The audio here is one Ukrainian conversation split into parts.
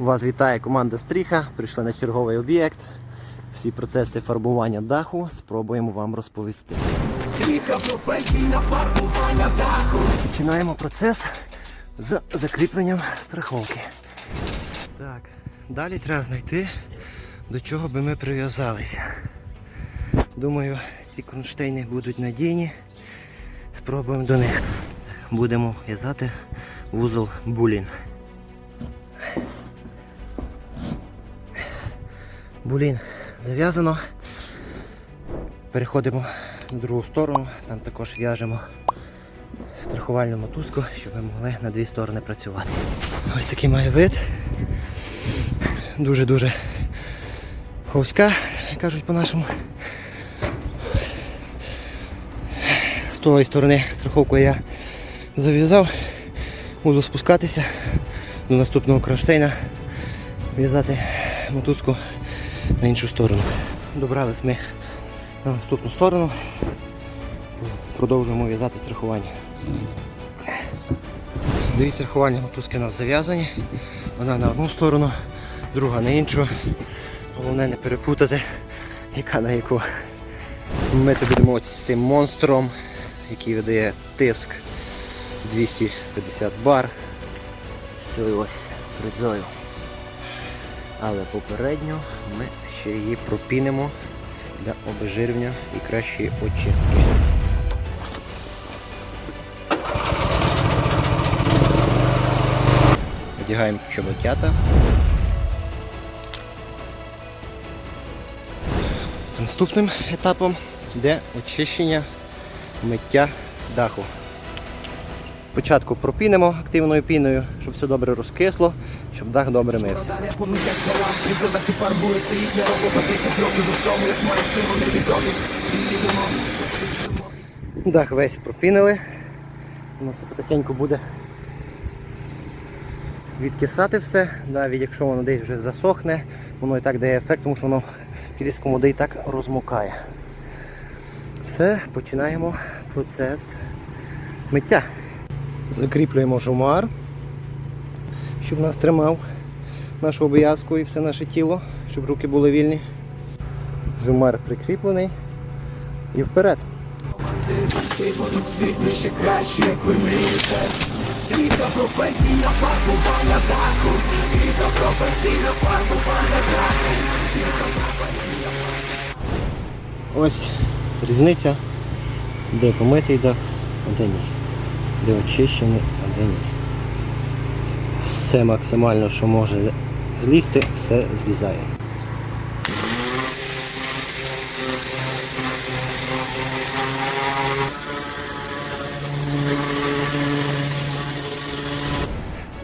Вас вітає команда Стріха. Прийшли на черговий об'єкт. Всі процеси фарбування даху спробуємо вам розповісти. Стріха професійна фарбування даху. Починаємо процес з закріпленням страховки. Так, далі треба знайти, до чого би ми прив'язалися. Думаю, ці кронштейни будуть надійні. Спробуємо до них. Будемо в'язати вузол булін. Булін зав'язано. Переходимо на другу сторону, там також в'яжемо страхувальну мотузку, щоб ми могли на дві сторони працювати. Ось такий має вид. Дуже-дуже ховська, кажуть по-нашому. З тої сторони страховку я зав'язав, буду спускатися до наступного кронштейна, в'язати мотузку на іншу сторону. Добрались ми на наступну сторону, продовжуємо в'язати страхування. Дві страхувальні мотузки у нас зав'язані. Вона на одну сторону, друга на іншу. Головне не перепутати, яка на яку. Ми тобі йдемо з цим монстром, який видає тиск 250 бар. Цією ось фрезою. Але попередньо ми ще її пропінимо для обезжирення і кращої очистки. Одягаємо чоботята. Наступним етапом йде очищення миття даху. Спочатку пропінимо активною піною, щоб все добре розкисло, щоб дах добре мився. Далі помиття скала, і дахи фарбується, їхня робота 10 років у цьому, як має стилу невідомі. Дах весь пропінили. Воно все потихеньку буде відкисати все, навіть якщо воно десь вже засохне, воно і так дає ефект, тому що воно під води і так розмокає. Все, починаємо процес миття. Закріплюємо жумар, щоб нас тримав нашу обов'язку і все наше тіло, щоб руки були вільні. Жумар прикріплений і вперед. Стріха професійна фарбування даху. Стріха професійна фарбування даху. Ось різниця, де помитий дах, а де ні. Де очищений, а. Все максимально, що може злізти, все злізає.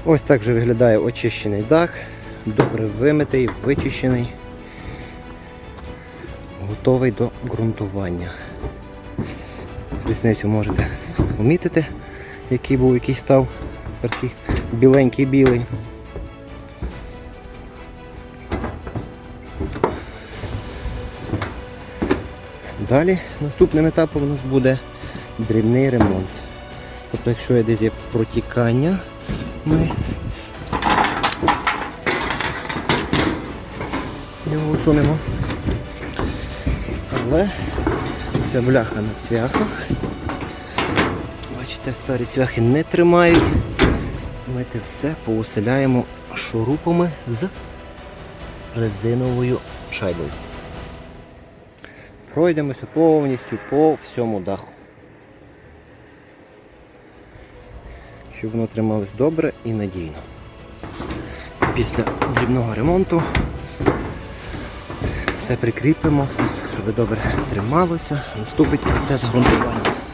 Ось так вже виглядає очищений дах, добре вимитий, вичищений готовий до ґрунтування. Різницю можете помітити, який був, який став такий біленький білий. Далі наступним етапом у нас буде дрібний ремонт. Тобто, якщо є десь є протікання, ми його усунемо. Але це бляха на цвяхах. Бачите, старі цвяхи не тримають. Ми це все поуселяємо шурупами з резиновою шайбою. Пройдемося повністю по всьому даху. Щоб воно трималось добре і надійно. Після дрібного ремонту все прикріпимо, все, щоб добре трималося. Наступить процес ґрунтування.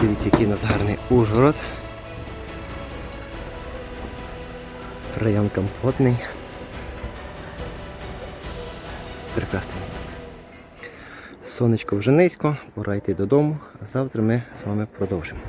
Дивіться, який у нас гарний Ужгород. Район компотний. Прекрасне місто. Сонечко вже низько, пора йти додому, а завтра ми з вами продовжимо.